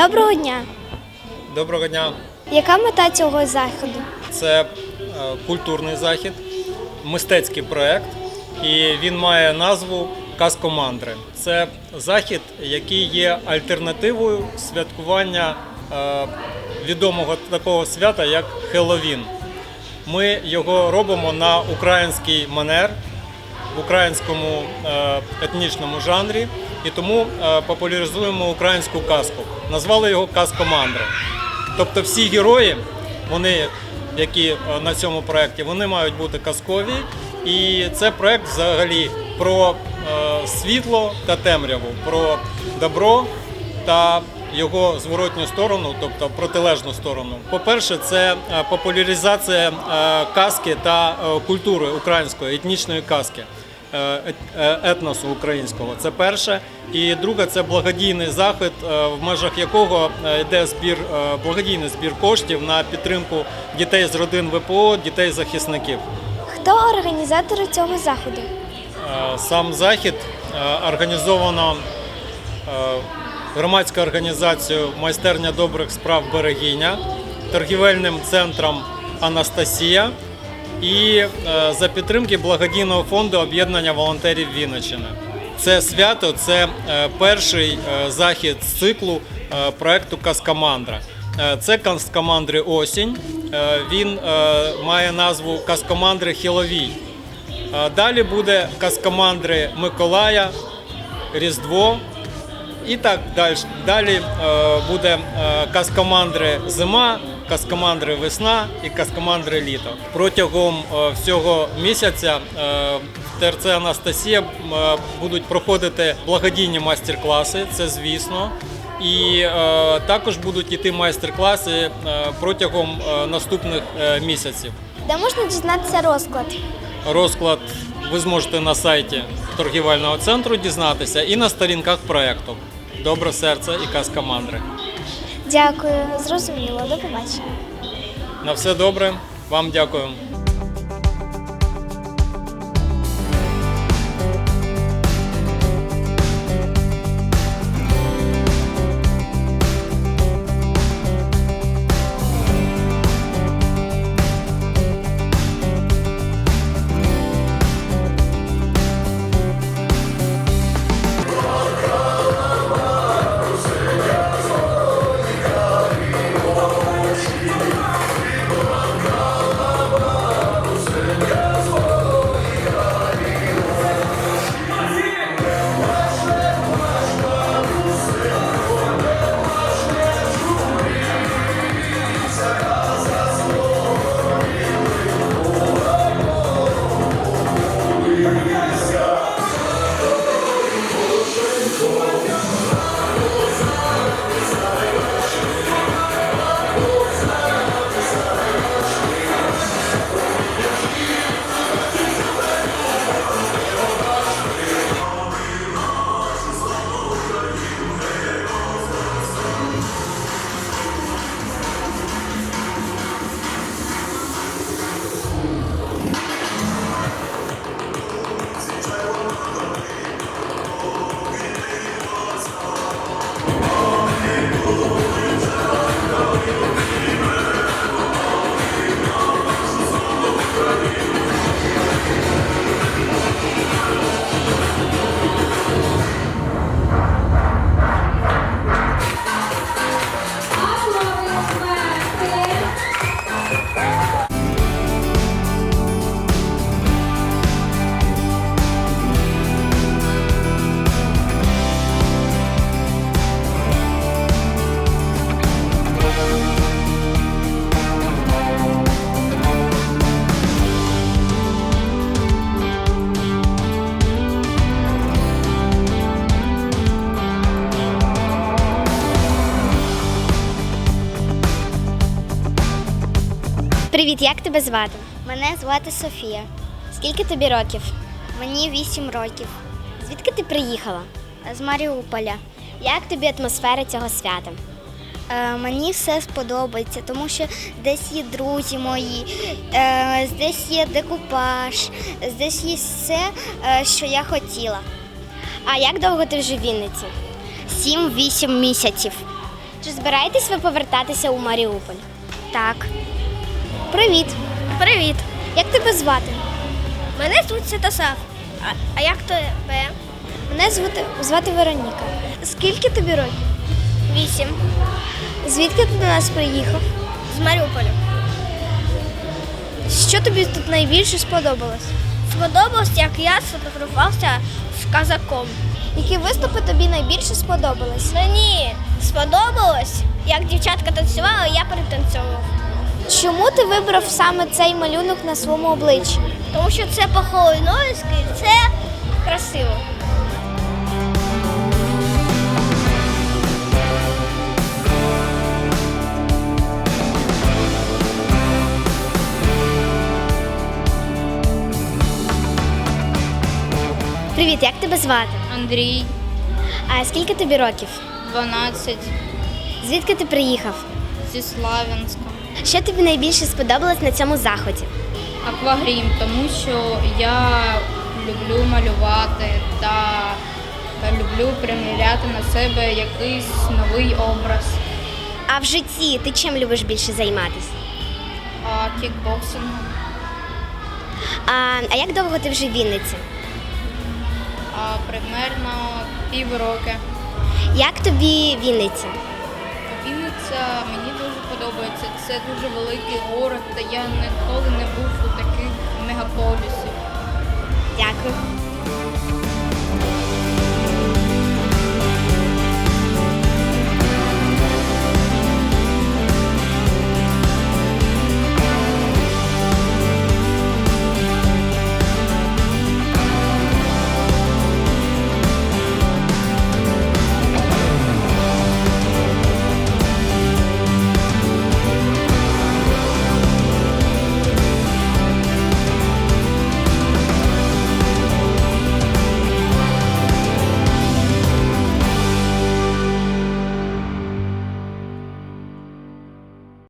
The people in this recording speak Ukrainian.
Доброго дня! Доброго дня. Яка мета цього заходу? Це е, культурний захід, мистецький проект, і він має назву Казкомандри. Це захід, який є альтернативою святкування е, відомого такого свята, як Хеллоуін. Ми його робимо на український манер, в українському е, етнічному жанрі, і тому е, популяризуємо українську казку. Назвали його Казкомандри. Тобто всі герої, вони, які е, на цьому проєкті, вони мають бути казкові. І це проєкт взагалі про світло та темряву, про добро та його зворотню сторону, тобто протилежну сторону. По-перше, це е, популяризація е, казки та е, культури української, етнічної казки. ет- Етносу українського це перше, і друге це благодійний захід, в межах якого йде збір благодійний збір коштів на підтримку дітей з родин ВПО, дітей захисників. Хто організатори цього заходу? Сам захід організовано громадською організацією Майстерня добрих справ Берегиня, торгівельним центром Анастасія і е, за підтримки благодійного фонду об'єднання волонтерів Вінниччини. Це свято це е, перший е, захід з циклу проекту Каскамандра. Це Каскамандри осінь. Він має назву Каскамандри Хіловій. Далі буде Каскамандри Миколая, Різдво. І так далі. Далі е, буде е, Каскамандри зима, Каскамандри весна і Каскамандри літо. Протягом е, всього місяця в ТРЦ Анастасія будуть проходити благодійні майстер-класи, це звісно. І е, також будуть йти майстер-класи е, протягом е, наступних е, місяців. Де можна дізнатися розклад? Розклад ви зможете на сайті торгівельного центру дізнатися і на сторінках проєкту Добре серце і казка мандри. Дякую, зрозуміло. До побачення. На все добре. Вам дякую. Привіт, як тебе звати? Мене звати Софія. Скільки тобі років? Мені 8 років. Звідки ти приїхала? З Маріуполя. Як тобі атмосфера цього свята? Е, мені все сподобається, тому що десь є друзі мої, е, десь є декупаж, десь є все, е, що я хотіла. А як довго ти вже в Вінниці? 7-8 місяців. Чи збираєтесь ви повертатися у Маріуполь? Так. Привіт. Привіт. Як тебе звати? Мене звуть Святослав. А, а як тебе? Мене звати, звати Вероніка. Скільки тобі років? Вісім. Звідки ти до нас приїхав? З Маріуполя. Що тобі тут найбільше сподобалось? Сподобалось, як я сфотографувався з казаком. Які виступи тобі найбільше сподобались? Мені сподобалось, як дівчатка танцювала, я перетанцьовував. Чому ти вибрав саме цей малюнок на своєму обличчі? Тому що це по-холойнойськи, це красиво. Привіт, як тебе звати? Андрій, А скільки тобі років? 12, Звідки ти приїхав? зі Славянська. Що тобі найбільше сподобалось на цьому заході? Аквагрім, тому що я люблю малювати та люблю приміряти на себе якийсь новий образ. А в житті ти чим любиш більше займатися? А кікбоксингом. А, а як довго ти вже в Вінниці? А примерно півроки. Як тобі Вінниця? Вінниця мені дуже подобається. Це дуже великий город, та я ніколи не був у таких мегаполісів. Дякую.